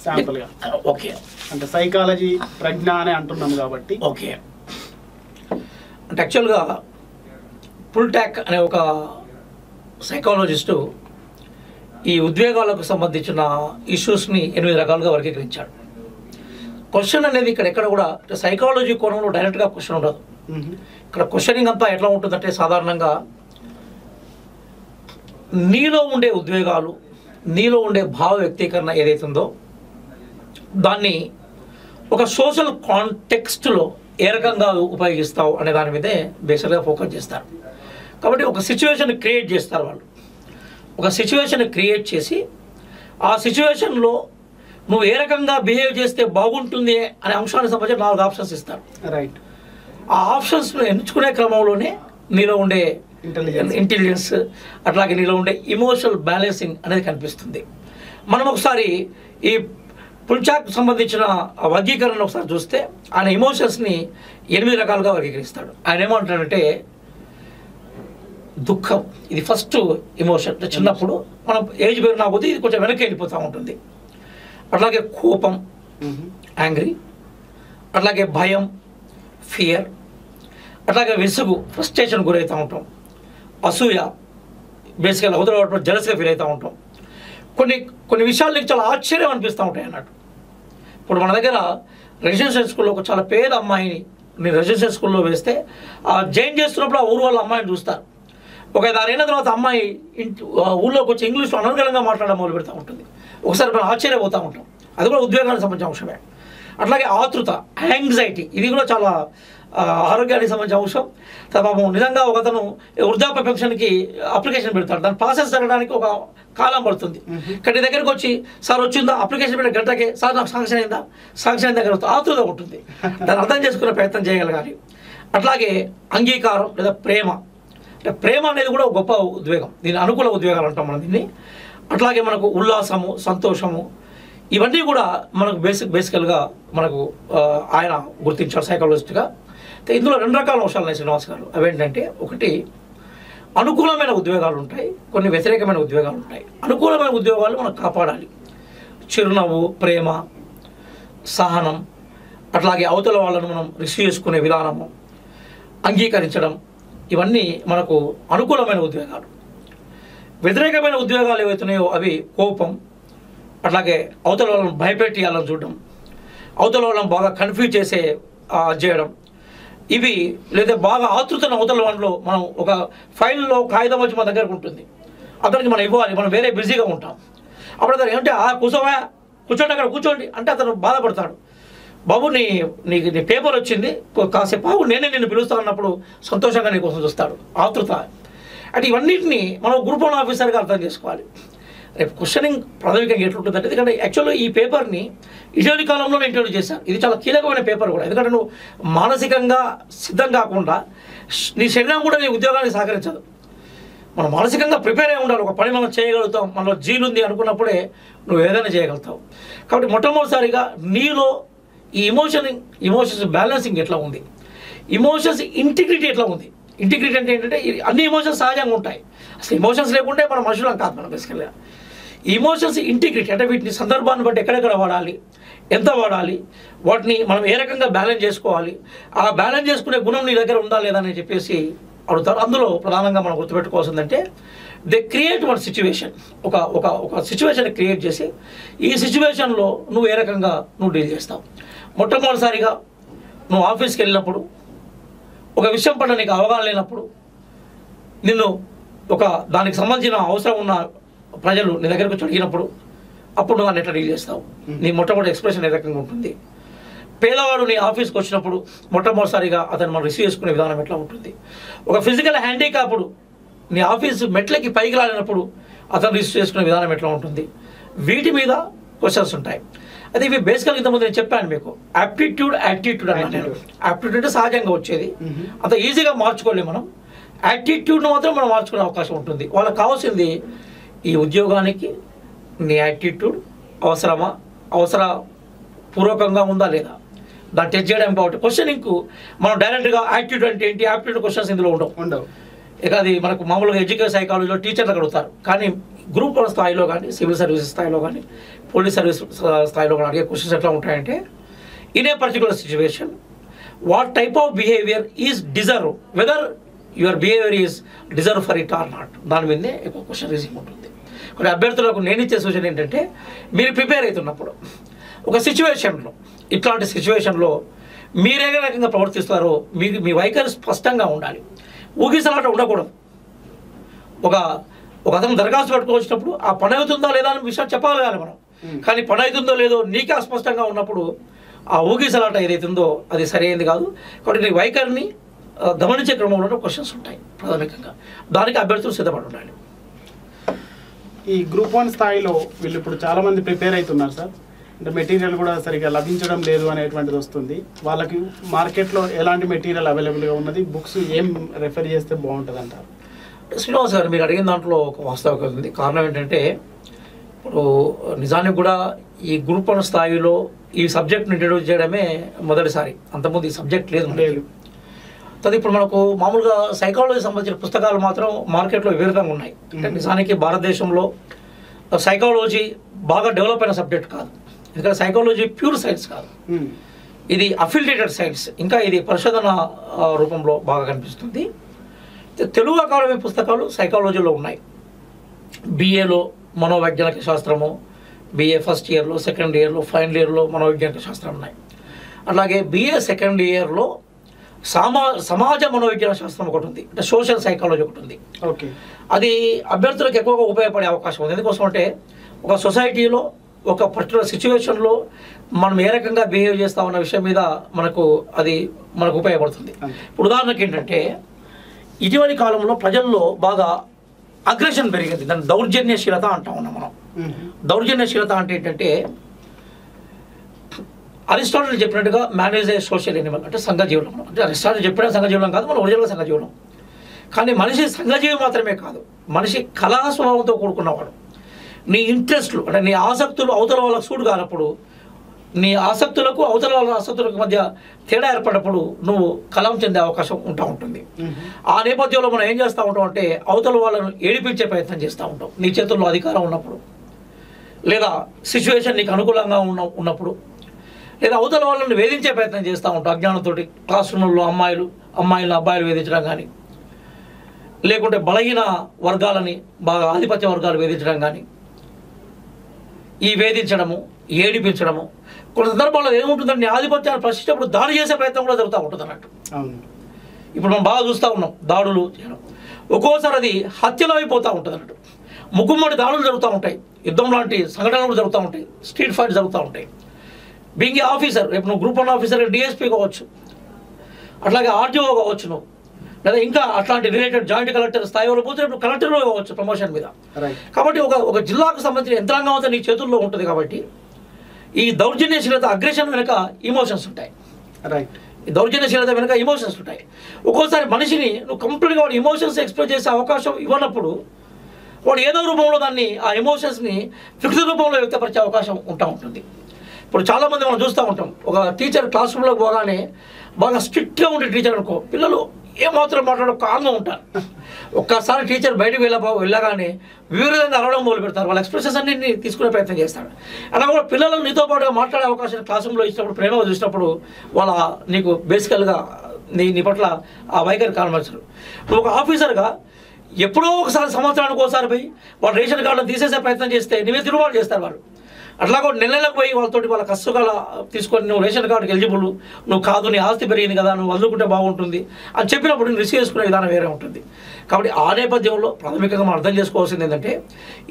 శాంపుల్గా ఓకే అంటే సైకాలజీ ప్రజ్ఞ అని అంటున్నాం కాబట్టి ఓకే అంటే యాక్చువల్గా పుల్టాక్ అనే ఒక సైకాలజిస్టు ఈ ఉద్వేగాలకు సంబంధించిన ఇష్యూస్ని ఎనిమిది రకాలుగా వర్గీకరించాడు క్వశ్చన్ అనేది ఇక్కడ ఎక్కడ కూడా సైకాలజీ కోణంలో డైరెక్ట్గా క్వశ్చన్ ఉండదు. ఇక్కడ క్వశ్చనింగ్ అంతా ఎట్లా ఉంటుందంటే సాధారణంగా నీలో ఉండే ఉద్వేగాలు నీలో ఉండే భావ వ్యక్తీకరణ ఏదైతుందో దాన్ని ఒక సోషల్ కాంటెక్స్ట్లో ఏ రకంగా ఉపయోగిస్తావు అనే దాని మీదే బేసిక్గా ఫోకస్ చేస్తారు. కాబట్టి ఒక సిచ్యువేషన్ క్రియేట్ చేస్తారు వాళ్ళు. ఒక సిచ్యువేషన్ క్రియేట్ చేసి ఆ సిచ్యువేషన్లో నువ్వు ఏ రకంగా బిహేవ్ చేస్తే బాగుంటుంది అనే అంశానికి సంబంధించి నాలుగు ఆప్షన్స్ ఇస్తారు. రైట్ ఆ ఆప్షన్స్ను ఎంచుకునే క్రమంలోనే నీలో ఉండే Intelligence. ఇంటెలిజెన్స్ అట్లాగే నీలో ఉండే ఇమోషనల్ బ్యాలెన్సింగ్ అనేది కనిపిస్తుంది. మనం ఒకసారి ఈ పుల్చాక్ సంబంధించిన ఆ వర్గీకరణ ఒకసారి చూస్తే ఆయన ఎమోషన్స్ని ఎనిమిది రకాలుగా వర్గీకరిస్తాడు. ఆయన ఏమంటాడంటే దుఃఖం ఇది ఫస్ట్ ఎమోషన్. అంటే చిన్నప్పుడు మనం ఏజ్ పెరిగినా కొద్దీ ఇది కొంచెం వెనక్కి వెళ్ళిపోతూ ఉంటుంది. అట్లాగే కోపం యాంగ్రీ. అట్లాగే భయం ఫియర్. అట్లాగే విసుగు ఫ్రస్ట్రేషన్ గురవుతూ ఉంటాం. అసూయ బేసికల్ అవతల జలసే ఫీల్ అవుతూ ఉంటాం. కొన్ని కొన్ని విషయాలు నీకు చాలా ఆశ్చర్యం అనిపిస్తూ ఉంటాయి అన్నట్టు. ఇప్పుడు మన దగ్గర రెసిడెన్షియల్ స్కూల్లో ఒక చాలా పేద అమ్మాయిని నేను రెసిడెన్షియల్ స్కూల్లో వేస్తే ఆ జైన్ చేస్తున్నప్పుడు ఆ ఊరు వాళ్ళ అమ్మాయిని చూస్తారు. ఒక దాని అయిన తర్వాత అమ్మాయి ఇంటి ఆ ఊళ్ళోకి వచ్చి ఇంగ్లీష్లో అనర్గళంగా మాట్లాడడం మొదలు పెడతా ఉంటుంది. ఒకసారి మనం ఆశ్చర్యపోతూ ఉంటాం. అది కూడా ఉద్వేగానికి సంబంధించిన అంశమే. అట్లాగే ఆతృత యాంగ్జైటీ ఇది కూడా చాలా ఆరోగ్యానికి సంబంధించిన అంశం. తర్వాత పాపం నిజంగా ఒక అతను వృద్ధాప్య పెన్షన్కి అప్లికేషన్ పెడతాడు. దాని ప్రాసెస్ జరగడానికి ఒక కాలం పడుతుంది. కానీ దగ్గరికి వచ్చి సార్ వచ్చిందా? అప్లికేషన్ పెట్టిన గంటకే? సార్ నాకు శాంక్షన్ అయిందా? శాంక్షన్ అయిన దగ్గర ఆతృత ఉంటుంది. దాన్ని అర్థం చేసుకునే ప్రయత్నం చేయగలగాలి. అట్లాగే అంగీకారం లేదా ప్రేమ. అంటే ప్రేమ అనేది కూడా ఒక గొప్ప ఉద్వేగం. దీని అనుకూల ఉద్వేగాలు అంటాం మనం దీన్ని. అట్లాగే మనకు ఉల్లాసము సంతోషము ఇవన్నీ కూడా మనకు బేసిక్ బేసికల్గా మనకు ఆయన గుర్తించారు సైకాలజిస్ట్గా ఇందులో రెండు రకాల అంశాలు ఉన్నాయి శ్రీనివాస్ గారు. అవేంటంటే ఒకటి అనుకూలమైన ఉద్వేగాలు ఉంటాయి కొన్ని వ్యతిరేకమైన ఉద్వేగాలు ఉంటాయి. అనుకూలమైన ఉద్యోగాలు మనం కాపాడాలి. చిరునవ్వు ప్రేమ సహనం అట్లాగే అవతల వాళ్ళను మనం రిసీవ్ చేసుకునే విధానము అంగీకరించడం ఇవన్నీ మనకు అనుకూలమైన ఉద్యోగాలు. వ్యతిరేకమైన ఉద్యోగాలు ఏవైతున్నాయో అవి కోపం అట్లాగే అవతల వాళ్ళని భయపెట్టేయాలని చూడడం అవతల వాళ్ళని బాగా కన్ఫ్యూజ్ చేసే చేయడం ఇవి లేదా బాగా ఆతృతన అవతల వాళ్ళలో మనం ఒక ఫైల్లో కాగితం వచ్చి మన దగ్గరకు ఉంటుంది. అతనికి మనం ఇవ్వాలి మనం వేరే బిజీగా ఉంటాం. అప్పుడు అతను ఏమంటే ఆ కూర్చోవా? కూర్చోండి అక్కడ కూర్చోండి. అంటే అతను బాధపడతాడు. బాబు నీ నీకు నీ పేపర్ వచ్చింది. కాసేపు బాబు నేనే నిన్ను పిలుస్తా అన్నప్పుడు సంతోషంగా నీ కోసం చూస్తాడు. ఆతృత. అంటే ఇవన్నింటినీ మనం గ్రూప్ వన్ ఆఫీసర్గా అర్థం చేసుకోవాలి. రేపు క్వశ్చనింగ్ ప్రాథమికంగా ఎట్లుంటుందంటే ఎందుకంటే యాక్చువల్గా ఈ పేపర్ని ఇటీవలి కాలంలో నేను చేశాను ఇది చాలా కీలకమైన పేపర్ కూడా. ఎందుకంటే నువ్వు మానసికంగా సిద్ధం కాకుండా నీ శరీరం కూడా నీ ఉద్యోగానికి సహకరించదు. మనం మానసికంగా ప్రిపేర్ అయి ఉండాలి. ఒక పని మనం చేయగలుగుతాం. మనలో జీలు ఉంది అనుకున్నప్పుడే నువ్వు ఏదైనా చేయగలుగుతావు. కాబట్టి మొట్టమొదటిసారిగా నీలో ఈ ఇమోషన్ ఇమోషన్స్ బ్యాలెన్సింగ్ ఎట్లా ఉంది? ఇమోషన్స్ ఇంటిగ్రిటీ ఎట్లా ఉంది? ఇంటిగ్రిటీ అంటే ఏంటంటే అన్ని ఇమోషన్స్ సహజంగా ఉంటాయి. అసలు ఇమోషన్స్ లేకుంటే మన మనుషులం కాదు మనం బేసికల్గా ఇమోషన్స్ ఇంటిగ్రిటీ అంటే వీటిని సందర్భాన్ని బట్టి ఎక్కడెక్కడ వాడాలి? ఎంత వాడాలి? వాటిని మనం ఏ రకంగా బ్యాలెన్స్ చేసుకోవాలి? ఆ బ్యాలెన్స్ చేసుకునే గుణం నీ దగ్గర ఉందా లేదా అని చెప్పేసి అడుగుతారు. అందులో ప్రధానంగా మనం గుర్తుపెట్టుకోవాల్సిందంటే దే క్రియేట్ వన్ సిచ్యువేషన్ ఒక ఒక ఒక సిచ్యువేషన్ క్రియేట్ చేసి ఈ సిచ్యువేషన్లో నువ్వు ఏ రకంగా నువ్వు డీల్ చేస్తావు? మొట్టమొదటిసారిగా నువ్వు ఆఫీస్కి వెళ్ళినప్పుడు ఒక విషయం పట్ల నీకు అవగాహన లేనప్పుడు నిన్ను ఒక దానికి సంబంధించిన అవసరం ఉన్న ప్రజలు నీ దగ్గరకు వచ్చి అడిగినప్పుడు అప్పుడు నువ్వు ఎట్లా డీల్ చేస్తావు. నీ మొట్టమొదటి ఎక్స్ప్రెషన్ ఏ రకంగా ఉంటుంది? పేదవాడు నీ ఆఫీస్కి వచ్చినప్పుడు మొట్టమొదటిసారిగా అతను మనం రిసీవ్ చేసుకునే విధానం ఎట్లా ఉంటుంది? ఒక ఫిజికల్ హ్యాండిక్యాప్డ్ నీ ఆఫీస్ మెట్లకి పైకి రాలినప్పుడు అతను రిసీవ్ చేసుకునే విధానం ఎట్లా ఉంటుంది? వీటి మీద క్వశ్చన్స్ ఉంటాయి. అది ఇవి బేసికల్ ఇంతకుముందు నేను చెప్పాను మీకు. యాప్టిట్యూడ్ యాటిట్యూడ్ అని నేను. యాప్టిట్యూడ్ అంటే సహజంగా వచ్చేది. అంత ఈజీగా మార్చుకోలేము మనం. యాటిట్యూడ్ను మాత్రం మనం మార్చుకునే అవకాశం ఉంటుంది. వాళ్ళకి కావాల్సింది ఈ ఉద్యోగానికి నీ యాటిట్యూడ్ అవసరమా? అవసర పూర్వకంగా ఉందా లేదా? దాన్ని టెస్ట్ చేయడం కాబట్టి క్వశ్చనింగ్ మనం డైరెక్ట్గా యాటిట్యూడ్ అంటే ఏంటి? యాప్టిట్యూడ్ క్వశ్చన్స్ ఇందులో ఉండవు. ఉండవు. ఇక అది మనకు మామూలుగా ఎడ్యుకేషన్ సైకాలజీలో టీచర్లకు అడుగుతారు. కానీ గ్రూప్ వన్ స్థాయిలో కానీ సివిల్ సర్వీసెస్ స్థాయిలో కానీ పోలీస్ సర్వీస్ స్థాయిలో కానీ అడిగే క్వశ్చన్స్ ఎట్లా ఉంటాయంటే in a particular situation what type of behaviour is deserve whether your behaviour is deserve for it or not దాని మీదనే ఎక్కువ క్వశ్చన్ రీజింగ్ ఉంటుంది. కొన్ని అభ్యర్థులకు నేను ఇచ్చే సూచన ఏంటంటే మీరు ప్రిపేర్ అవుతున్నప్పుడు ఒక సిచ్యువేషన్లో ఇట్లాంటి సిచ్యువేషన్లో మీరే రకంగా ప్రవర్తిస్తారో మీకు మీ వైఖరి స్పష్టంగా ఉండాలి. ఊగిసలాట ఉండకూడదు. ఒక ఒక అతను దరఖాస్తు పెట్టుకోవచ్చినప్పుడు ఆ పని అవుతుందా లేదా అని విషయం చెప్పగలగాలి మనం. కానీ పని అవుతుందో లేదో నీకే అస్పష్టంగా ఉన్నప్పుడు ఆ ఊగిసలాట ఏదైతుందో అది సరైనది కాదు. కాబట్టి నీ వైఖరిని గమనించే క్రమంలో క్వశ్చన్స్ ఉంటాయి ప్రాథమికంగా. దానికి అభ్యర్థులు సిద్ధపడి ఉండాలి. ఈ గ్రూప్ వన్ స్థాయిలో వీళ్ళు ఇప్పుడు చాలా మంది ప్రిపేర్ అవుతున్నారు సార్. అంటే మెటీరియల్ కూడా సరిగా లభించడం లేదు అనేటువంటిది వస్తుంది. వాళ్ళకి మార్కెట్లో ఎలాంటి మెటీరియల్ అవైలబుల్గా ఉన్నది బుక్స్ ఏం రెఫర్ చేస్తే బాగుంటుంది అంటారు శ్రీనివాస్ గారు మీరు అడిగిన దాంట్లో ఒక వాస్తవికత ఉంది. కారణం ఏంటంటే ఇప్పుడు నిజానికి కూడా ఈ గ్రూప్ వన్ స్థాయిలో ఈ సబ్జెక్ట్ని ఇంట్రడ్యూస్ చేయడమే మొదటిసారి. అంతకుముందు ఈ సబ్జెక్ట్ లేదు. లేదు. తర్వాత ఇప్పుడు మనకు మామూలుగా సైకాలజీ సంబంధించిన పుస్తకాలు మాత్రం మార్కెట్లో విపరీతంగా ఉన్నాయి. అంటే. నిజానికి భారతదేశంలో సైకాలజీ బాగా డెవలప్ అయిన సబ్జెక్ట్ కాదు. ఎందుకంటే సైకాలజీ ప్యూర్ సైన్స్ కాదు. ఇది అఫిలియేటెడ్ సైన్స్ ఇంకా ఇది పరిశోధన రూపంలో బాగా కనిపిస్తుంది. తెలుగు అకాడమీ పుస్తకాలు సైకాలజీలో ఉన్నాయి. బిఏలో మనోవైజ్ఞానిక శాస్త్రము బిఏ ఫస్ట్ ఇయర్లో సెకండ్ ఇయర్లో ఫైనల్ ఇయర్లో మనోవైజ్ఞానిక శాస్త్రం ఉన్నాయి. అలాగే బిఏ సెకండ్ ఇయర్లో సామా సమాజ మనోవిజ్ఞాన శాస్త్రం ఒకటి ఉంది. అంటే సోషల్ సైకాలజీ ఒకటి ఉంది. ఓకే. అది అభ్యర్థులకు ఎక్కువగా ఉపయోగపడే అవకాశం ఉంది. ఎందుకోసం అంటే ఒక సొసైటీలో ఒక పర్టికులర్ సిచ్యువేషన్లో మనం ఏ రకంగా బిహేవ్ చేస్తా ఉన్న విషయం మీద మనకు అది మనకు ఉపయోగపడుతుంది. ఇప్పుడు ఉదాహరణకి ఏంటంటే ఇటీవలి కాలంలో ప్రజల్లో బాగా అగ్రెషన్ పెరిగింది. దాన్ని దౌర్జన్యశీలత అంటా ఉన్నాం మనం. దౌర్జన్యశీలత అంటే ఏంటంటే అరిస్టాటిల్ చెప్పినట్టుగా మేనేజ్ ఏ సోషల్ ఎనిమల్ అంటే సంఘజీవనం అంటే అరిస్టాటిల్ చెప్పిన సంఘజీవనం కాదు మన ఒరిజినల్ సంఘజీవనం కానీ మనిషి సంఘజీవి మాత్రమే కాదు మనిషి కళా స్వభావంతో కూడుకున్నవాడు నీ ఇంట్రెస్ట్లు అంటే నీ ఆసక్తులు అవతల వాళ్ళకు సూడు కానప్పుడు నీ ఆసక్తులకు అవతల వాళ్ళ ఆసక్తులకు మధ్య తేడా ఏర్పడినప్పుడు నువ్వు కలం చెందే అవకాశం ఉంటా ఉంటుంది. ఆ నేపథ్యంలో మనం ఏం చేస్తూ ఉంటాం అంటే అవతల వాళ్ళను ఏడిపించే ప్రయత్నం చేస్తూ ఉంటాం. నీ చేతుల్లో అధికారం ఉన్నప్పుడు. లేదా సిచ్యువేషన్ నీకు అనుకూలంగా ఉన్న ఉన్నప్పుడు. లేదా అవతల వాళ్ళని వేధించే ప్రయత్నం చేస్తూ ఉంటాం అజ్ఞానంతో క్లాస్ రూమ్లో అమ్మాయిలు అమ్మాయిలను అబ్బాయిలు వేధించడం కానీ లేకుంటే బలహీన వర్గాలని బాగా ఆధిపత్య వర్గాలు వేధించడం కానీ ఈ వేధించడము ఏడిపించడము కొన్ని సందర్భాల్లో ఏముంటుందంటే నీ ఆధిపత్యాన్ని ప్రశ్నించినప్పుడు దాడి చేసే ప్రయత్నం కూడా జరుగుతూ ఉంటుంది అన్నట్టు. ఇప్పుడు మనం బాగా చూస్తూ ఉన్నాం దాడులు చేయడం. ఒక్కోసారి అది హత్యలు అయిపోతూ ఉంటుంది అన్నట్టు. ముక్కుమ్మడి దాడులు జరుగుతూ ఉంటాయి. యుద్ధం లాంటి సంఘటనలు జరుగుతూ ఉంటాయి. స్ట్రీట్ ఫైట్ జరుగుతూ ఉంటాయి. బీయింగ్ ఆఫీసర్ రేపు నువ్వు గ్రూప్ వన్ ఆఫీసర్ డిఎస్పీ కావచ్చు. అట్లాగే ఆర్టీఓ కావచ్చు నువ్వు. లేదా ఇంకా అట్లాంటి రిలేటెడ్ జాయింట్ కలెక్టర్ స్థాయిలో పోతే నువ్వు కలెక్టర్ కావచ్చు ప్రమోషన్ మీద. కాబట్టి ఒక ఒక జిల్లాకు సంబంధించిన యంత్రాంగం అంతా నీ చేతుల్లో ఉంటుంది కాబట్టి ఈ దౌర్జన్యశీలత అగ్రెషన్ వెనుక ఇమోషన్స్ ఉంటాయి. రైట్ ఈ దౌర్జన్యశీలత వెనుక ఇమోషన్స్ ఉంటాయి. ఒక్కోసారి మనిషిని నువ్వు కంప్లీట్గా వాడు ఇమోషన్స్ ఎక్స్ప్రెస్ చేసే అవకాశం ఇవ్వనప్పుడు వాడు ఏదో రూపంలో దాన్ని ఆ ఎమోషన్స్ని ఫిక్స్డ్ రూపంలో వ్యక్తపరిచే అవకాశం ఉంటా ఉంటుంది. ఇప్పుడు చాలామంది మనం చూస్తూ ఉంటాం. ఒక టీచర్ క్లాస్ రూమ్లోకి పోగానే బాగా స్ట్రిక్ట్గా ఉండే టీచర్ అనుకో పిల్లలు ఏమాత్రం మాట్లాడో కామ్గా ఉంటారు. ఒక్కసారి టీచర్ బయటకు వెళ్ళ వెళ్ళగానే వివిధంగా అరవడం మొదలు పెడతారు. వాళ్ళ ఎక్స్ప్రెషన్స్ అన్ని తీసుకునే ప్రయత్నం చేస్తాడు. అలా కూడా పిల్లలు నీతో పాటుగా మాట్లాడే అవకాశం క్లాస్ రూమ్లో ఇచ్చినప్పుడు ప్రేమ చూసినప్పుడు వాళ్ళ నీకు బేసికల్గా నీ నీ పట్ల ఆ వైఖరి కానవలసిన నువ్వు ఒక ఆఫీసర్గా ఎప్పుడో ఒకసారి సంవత్సరానికి ఒకసారి పోయి వాళ్ళు రేషన్ కార్డులను తీసేసే ప్రయత్నం చేస్తే నీవే తిరుగుబాటు చేస్తారు వాళ్ళు. అట్లా కూడా నెల నెలకు పోయి వాళ్ళతోటి వాళ్ళ కష్టకాల తీసుకొని నువ్వు రేషన్ కార్డుకి ఎలిజిబుల్ నువ్వు కాదు నీ ఆస్తి పెరిగింది కదా నువ్వు వదులుకుంటే బాగుంటుంది అని చెప్పినప్పుడు నేను రిసీవ్ చేసుకునే విధానం వేరే ఉంటుంది. కాబట్టి ఆ నేపథ్యంలో ప్రాథమికంగా మనం అర్థం చేసుకోవాల్సింది ఏంటంటే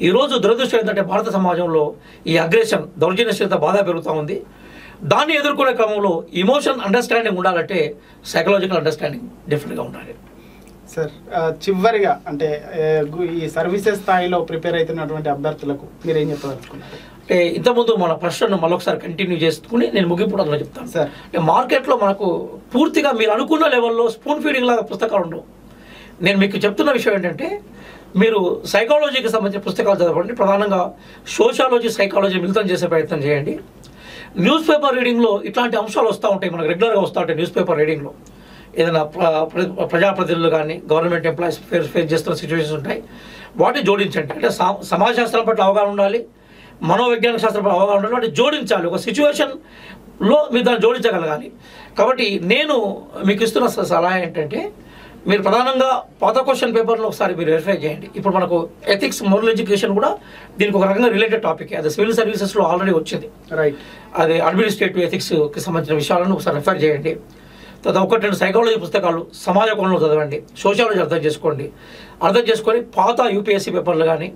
ఈరోజు దురదృష్టం ఏంటంటే భారత సమాజంలో ఈ అగ్రెషన్ దౌర్జన్యశీలత బాగా పెరుగుతూ ఉంది. దాన్ని ఎదుర్కొనే క్రమంలో ఇమోషన్ అండర్స్టాండింగ్ ఉండాలంటే సైకలాజికల్ అండర్స్టాండింగ్ డిఫరెంట్గా ఉండాలి. సార్ చివరిగా అంటే ఈ సర్వీసెస్ స్థాయిలో ప్రిపేర్ అవుతున్నటువంటి అభ్యర్థులకు మీరు ఏం చెప్పదలుచుకున్నారు? అంటే ఇంతకుముందు మన ప్రశ్నను మరొకసారి కంటిన్యూ చేసుకుని నేను ముగింపు అందులో చెప్తాను. సార్. అంటే మార్కెట్లో మనకు పూర్తిగా మీరు అనుకున్న లెవెల్లో స్పూన్ ఫీడింగ్ లాగా పుస్తకాలు ఉండవు. నేను మీకు చెప్తున్న విషయం ఏంటంటే మీరు సైకాలజీకి సంబంధించిన పుస్తకాలు చదవండి ప్రధానంగా సోషాలజీ సైకాలజీ మిళితం చేసే ప్రయత్నం చేయండి. న్యూస్ పేపర్ రీడింగ్లో ఇట్లాంటి అంశాలు వస్తూ ఉంటాయి. మనకు రెగ్యులర్గా వస్తూ ఉంటాయి న్యూస్ పేపర్ రీడింగ్లో ఏదైనా ప్ర- ప్ర- ప్రజాప్రతినిధులు కానీ గవర్నమెంట్ ఎంప్లాయీస్ ఫేస్ ఫేస్ చేస్తున్న సిచ్యువేషన్స్ ఉంటాయి. వాటిని జోడించండి. అంటే సమాజ శాస్త్రం పట్ల అవగాహన ఉండాలి. మనోవైజ్ఞానిక శాస్త్రం అవగాహన ఉండాలి వాటిని జోడించాలి. ఒక సిచ్యువేషన్లో మీరు దాన్ని జోడించగలగాలి. కాబట్టి నేను మీకు ఇస్తున్న సలహా ఏంటంటే మీరు ప్రధానంగా పాత క్వశ్చన్ పేపర్లో ఒకసారి మీరు వెరిఫై చేయండి. ఇప్పుడు మనకు ఎథిక్స్ మోరల్ ఎడ్యుకేషన్ కూడా దీనికి ఒక రకంగా రిలేటెడ్ టాపిక్ అది సివిల్ సర్వీసెస్లో ఆల్రెడీ వచ్చింది. రైట్ అది అడ్మినిస్ట్రేటివ్ ఎథిక్స్కి సంబంధించిన విషయాలను ఒకసారి రెఫర్ చేయండి. తర్వాత ఒకటి రెండు సైకాలజీ పుస్తకాలు సమాజ కోణంలో చదవండి. సోషాలజీ అర్థం చేసుకోండి. అర్థం చేసుకొని పాత యూపీఎస్సీ పేపర్లు కానీ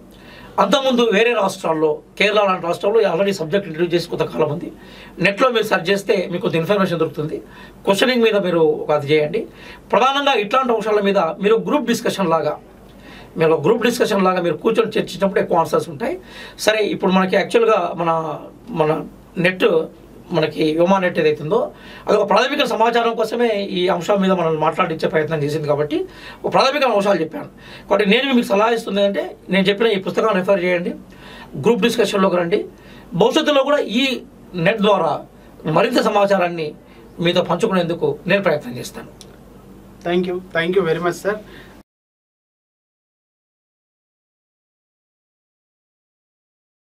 అంతకుముందు వేరే రాష్ట్రాల్లో కేరళ లాంటి రాష్ట్రాల్లో ఆల్రెడీ సబ్జెక్ట్ ఇంట్రడ్యూస్ చేసి కొంతకాలం ఉంది. నెట్లో మీరు సెర్చ్ చేస్తే మీకు కొంత ఇన్ఫర్మేషన్ దొరుకుతుంది. క్వశ్చనింగ్ మీద మీరు ఒక అది చేయండి. ప్రధానంగా ఇట్లాంటి అంశాల మీద మీరు గ్రూప్ డిస్కషన్ లాగా మీరు గ్రూప్ డిస్కషన్ లాగా మీరు కూర్చొని చర్చించినప్పుడు ఎక్కువ ఆన్సర్స్ ఉంటాయి. సరే ఇప్పుడు మనకి యాక్చువల్గా మన మన నెట్ మనకి వ్యోమా ఏదైతుందో అది ఒక ప్రాథమిక సమాచారం కోసమే ఈ అంశం మీద మనం మాట్లాడించే ప్రయత్నం చేసింది కాబట్టి ఒక ప్రాథమిక అంశాలు చెప్పాను. కాబట్టి నేను మీకు సలహా ఇస్తుంది అంటే నేను చెప్పిన ఈ పుస్తకాన్ని రిఫర్ చేయండి గ్రూప్ డిస్కషన్లోకి రండి. భవిష్యత్తులో కూడా ఈ నెట్ ద్వారా మరింత సమాచారాన్ని మీతో పంచుకునేందుకు నేను ప్రయత్నం చేస్తాను. Thank you thank you very much sir